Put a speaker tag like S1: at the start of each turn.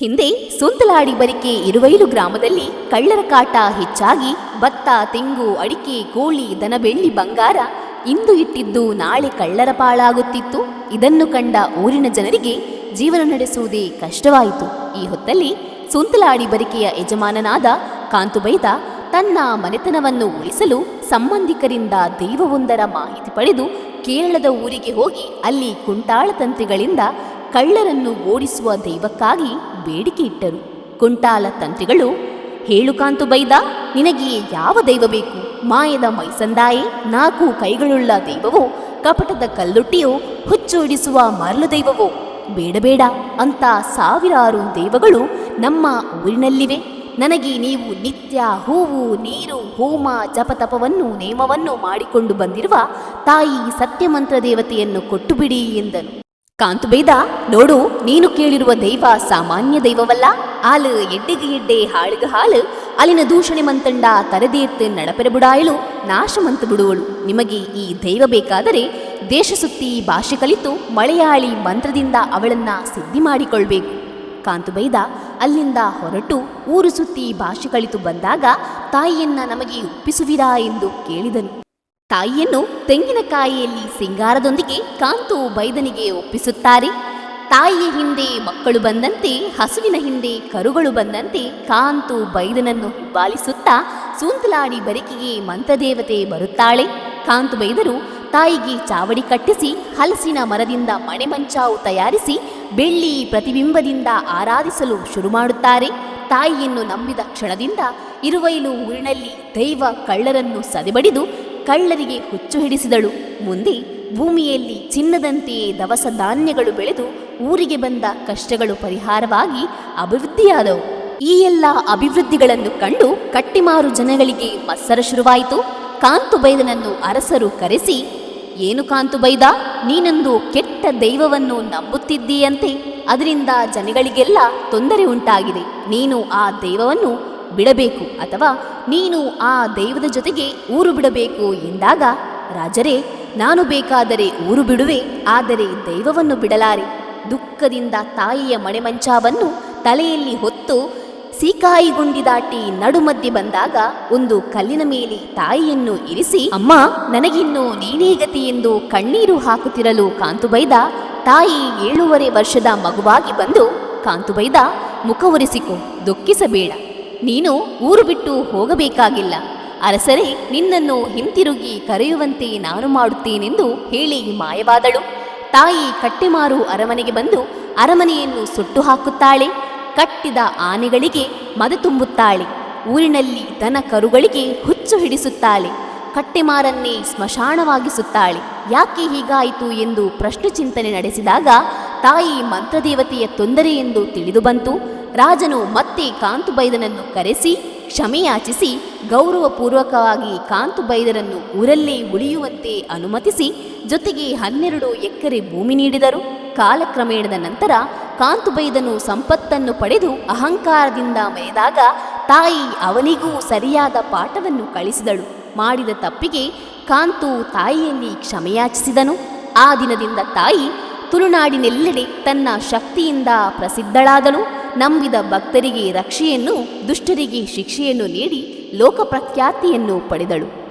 S1: ಹಿಂದೆ ಸುಂತಲಾಡಿ ಬರಿಕೆ ಇರುವೈಲು ಗ್ರಾಮದಲ್ಲಿ ಕಳ್ಳರ ಕಾಟ ಹೆಚ್ಚಾಗಿ, ಭತ್ತ, ತೆಂಗು, ಅಡಿಕೆ, ಕೋಳಿ, ದನಬೆಳ್ಳಿ ಬಂಗಾರ ಇಂದು ಇಟ್ಟಿದ್ದು ನಾಳೆ ಕಳ್ಳರ ಪಾಳಾಗುತ್ತಿತ್ತು. ಇದನ್ನು ಕಂಡ ಊರಿನ ಜನರಿಗೆ ಜೀವನ ನಡೆಸುವುದೇ ಕಷ್ಟವಾಯಿತು. ಈ ಹೊತ್ತಲ್ಲಿ ಸುಂತಲಾಡಿ ಬರಿಕೆಯ ಯಜಮಾನನಾದ ಕಾಂತುಬೈದ ತನ್ನ ಮನೆತನವನ್ನು ಉಳಿಸಲು ಸಂಬಂಧಿಕರಿಂದ ದೈವವೊಂದರ ಮಾಹಿತಿ ಪಡೆದು ಕೇರಳದ ಊರಿಗೆ ಹೋಗಿ ಅಲ್ಲಿ ಕುಂಟಾಳ ತಂತ್ರಿಗಳಿಂದ ಕಳ್ಳರನ್ನು ಓಡಿಸುವ ದೈವಕ್ಕಾಗಿ ಬೇಡಿಕೆ ಇಟ್ಟರು. ಕುಂಟಾಲ ತಂತ್ರಿಗಳು, ಹೇಳು ಕಾಂತು ಬೈದ, ನಿನಗೆ ಯಾವ ದೈವ ಬೇಕು? ಮಾಯದ ಮೈಸಂದಾಯಿ, ನಾಲ್ಕು ಕೈಗಳುಳ್ಳ ದೈವವೋ? ಕಪಟದ ಕಲ್ಲುಟ್ಟಿಯೋ? ಹುಚ್ಚೋಡಿಸುವ ಮರಳು ದೈವವೋ? ಬೇಡಬೇಡ ಬೇಡ, ಅಂತ ಸಾವಿರಾರು ದೈವಗಳು ನಮ್ಮ ಊರಿನಲ್ಲಿವೆ. ನನಗೆ ನೀವು ನಿತ್ಯ ಹೂವು, ನೀರು, ಹೋಮ, ಜಪತಪವನ್ನು, ನೇಮವನ್ನು ಮಾಡಿಕೊಂಡು ಬಂದಿರುವ ತಾಯಿ ಸತ್ಯಮಂತ್ರ ದೇವತೆಯನ್ನು ಕೊಟ್ಟುಬಿಡಿ ಎಂದನು. ಕಾಂತುಬೇದ ನೋಡು, ನೀನು ಕೇಳಿರುವ ದೈವ ಸಾಮಾನ್ಯ ದೈವವಲ್ಲ. ಆಲು ಎಡ್ಡೆಗೆ ಎಡ್ಡೆ ಹಾಳಿಗ ಹಾಲು. ಅಲ್ಲಿನ ದೂಷಣೆ ಮಂತಂಡ ತರದೇರ್ತು ನಡಪೆರಬುಡಾಯಲು ನಾಶ ಮಂತ ಬಿಡುವಳು ನಿಮಗೆ ಈ ದೈವ ಬೇಕಾದರೆ ದೇಶ ಸುತ್ತಿ ಭಾಷೆ ಕಲಿತು ಮಳೆಯಾಳಿ ಮಂತ್ರದಿಂದ ಅವಳನ್ನ ಸಿದ್ಧಿ ಮಾಡಿಕೊಳ್ಬೇಕು. ಕಾಂತುಬೈದ ಅಲ್ಲಿಂದ ಹೊರಟು ಊರು ಸುತ್ತಿ ಭಾಷೆ ಕಲಿತು ಬಂದಾಗ ತಾಯಿಯನ್ನ ನಮಗೆ ಒಪ್ಪಿಸುವಿರಾ ಎಂದು ಕೇಳಿದನು. ತಾಯಿಯನ್ನು ತೆಂಗಿನಕಾಯಿಯಲ್ಲಿ ಸಿಂಗಾರದೊಂದಿಗೆ ಕಾಂತು ಬೈದನಿಗೆ ಒಪ್ಪಿಸುತ್ತಾರೆ. ತಾಯಿಯ ಹಿಂದೆ ಮಕ್ಕಳು ಬಂದಂತೆ, ಹಸುವಿನ ಹಿಂದೆ ಕರುಗಳು ಬಂದಂತೆ ಕಾಂತು ಬೈದನನ್ನು ಹಿಂಬಾಲಿಸುತ್ತಾ ಸೂಂತಲಾಡಿ ಬರಿಕೆಗೆ ಮಂತ್ರದೇವತೆ ಬರುತ್ತಾಳೆ. ಕಾಂತು ಬೈದರು, ತಾಯಿಗೆ ಚಾವಡಿ ಕಟ್ಟಿಸಿ, ಹಲಸಿನ ಮರದಿಂದ ಮಣೆಮಂಚಾವು ತಯಾರಿಸಿ, ಬೆಳ್ಳಿ ಪ್ರತಿಬಿಂಬದಿಂದ ಆರಾಧಿಸಲು ಶುರು ಮಾಡುತ್ತಾರೆ. ತಾಯಿಯನ್ನು ನಂಬಿದ ಕ್ಷಣದಿಂದ ಇರುವೈಲು ಊರಿನಲ್ಲಿ ದೈವ ಕಳ್ಳರನ್ನು ಸದೆಬಡಿದು ಕಳ್ಳರಿಗೆ ಹುಚ್ಚು ಹಿಡಿಸಿದಳು. ಮುಂದೆ ಭೂಮಿಯಲ್ಲಿ ಚಿನ್ನದಂತೆಯೇ ದವಸ ಧಾನ್ಯಗಳು ಬೆಳೆದು ಊರಿಗೆ ಬಂದ ಕಷ್ಟಗಳು ಪರಿಹಾರವಾಗಿ ಅಭಿವೃದ್ಧಿಯಾದವು. ಈ ಎಲ್ಲ ಅಭಿವೃದ್ಧಿಗಳನ್ನು ಕಂಡು ಕಟ್ಟಿಮಾರು ಜನಗಳಿಗೆ ಮತ್ಸರ ಶುರುವಾಯಿತು. ಕಾಂತು ಬೈದನನ್ನು ಅರಸರು ಕರೆಸಿ, ಏನು ಕಾಂತು ಬೈದ ನೀನೊಂದು ಕೆಟ್ಟ ದೈವವನ್ನು ನಂಬುತ್ತಿದ್ದೀಯಂತೆ. ಅದರಿಂದ ಜನಗಳಿಗೆಲ್ಲ ತೊಂದರೆ ಉಂಟಾಗಿದೆ. ನೀನು ಆ ದೈವವನ್ನು ಬಿಡಬೇಕು ಅಥವಾ ನೀನು ಆ ದೈವದ ಜೊತೆಗೆ ಊರು ಬಿಡಬೇಕು ಎಂದಾಗ, ರಾಜರೇ, ನಾನು ಬೇಕಾದರೆ ಊರು ಬಿಡುವೆ, ಆದರೆ ದೈವವನ್ನು ಬಿಡಲಾರೆ. ದುಃಖದಿಂದ ತಾಯಿಯ ಮಣೆಮಂಚಾವನ್ನು ತಲೆಯಲ್ಲಿ ಹೊತ್ತು ಸೀಕಾಯಿಗುಂಡಿ ದಾಟಿ ನಡುಮಧ್ಯೆ ಬಂದಾಗ ಒಂದು ಕಲ್ಲಿನ ಮೇಲೆ ತಾಯಿಯನ್ನು ಇರಿಸಿ, ಅಮ್ಮ, ನನಗಿನ್ನು ನೀನೇ ಗತಿ ಎಂದು ಕಣ್ಣೀರು ಹಾಕುತ್ತಿರಲು ಕಾಂತುಬೈದ ತಾಯಿ ಏಳೂವರೆ ವರ್ಷದ ಮಗುವಾಗಿ ಬಂದು ಕಾಂತುಬೈದ ಮುಖ ಒರೆಸಿಕೊ, ದುಃಖಿಸಬೇಡ. ನೀನು ಊರು ಬಿಟ್ಟು ಹೋಗಬೇಕಾಗಿಲ್ಲ. ಅರಸರೇ, ನಿನ್ನನ್ನು ಹಿಂತಿರುಗಿ ಕರೆಯುವಂತೆ ನಾನು ಮಾಡುತ್ತೇನೆಂದು ಹೇಳಿ ಮಾಯವಾದಳು. ತಾಯಿ ಕಟ್ಟೆಮಾರು ಅರಮನೆಗೆ ಬಂದು ಅರಮನೆಯನ್ನು ಸುಟ್ಟು ಹಾಕುತ್ತಾಳೆ ಕಟ್ಟಿದ ಆನೆಗಳಿಗೆ ಮದ ತುಂಬುತ್ತಾಳೆ. ಊರಿನಲ್ಲಿ ದನ ಕರುಗಳಿಗೆ ಹುಚ್ಚು ಹಿಡಿಸುತ್ತಾಳೆ. ಕಟ್ಟೆಮಾರನ್ನೇ ಸ್ಮಶಾನವಾಗಿಸುತ್ತಾಳೆ. ಯಾಕೆ ಹೀಗಾಯಿತು ಎಂದು ಪ್ರಶ್ನೆ ಚಿಂತನೆ ನಡೆಸಿದಾಗ ತಾಯಿ ಮಂತ್ರದೇವತೆಯ ತೊಂದರೆ ಎಂದು ತಿಳಿದು ಬಂತು. ರಾಜನು ಮತ್ತೆ ಕಾಂತುಬೈದನನ್ನು ಕರೆಸಿ, ಕ್ಷಮೆಯಾಚಿಸಿ, ಗೌರವಪೂರ್ವಕವಾಗಿ ಕಾಂತುಬೈದರನ್ನು ಊರಲ್ಲೇ ಉಳಿಯುವಂತೆ ಅನುಮತಿಸಿ, ಜೊತೆಗೆ ಹನ್ನೆರಡು ಎಕರೆ ಭೂಮಿ ನೀಡಿದರು. ಕಾಲಕ್ರಮೇಣದ ನಂತರ ಕಾಂತುಬೈದನು ಸಂಪತ್ತನ್ನು ಪಡೆದು ಅಹಂಕಾರದಿಂದ ಮೆರೆದಾಗ ತಾಯಿ ಅವನಿಗೂ ಸರಿಯಾದ ಪಾಠವನ್ನು ಕಳಿಸಿದಳು. ಮಾಡಿದ ತಪ್ಪಿಗೆ ಕಾಂತು ತಾಯಿಯಲ್ಲಿ ಕ್ಷಮೆಯಾಚಿಸಿದನು. ಆ ದಿನದಿಂದ ತಾಯಿ ತುಳುನಾಡಿನೆಲ್ಲೆಡೆ ತನ್ನ ಶಕ್ತಿಯಿಂದ ಪ್ರಸಿದ್ಧಳಾದಳು. ನಂಬಿದ ಭಕ್ತರಿಗೆ ರಕ್ಷೆಯನ್ನು ದುಷ್ಟರಿಗೆ ಶಿಕ್ಷೆಯನ್ನು ನೀಡಿ ಲೋಕಪ್ರಖ್ಯಾತಿಯನ್ನು ಪಡೆದಳು.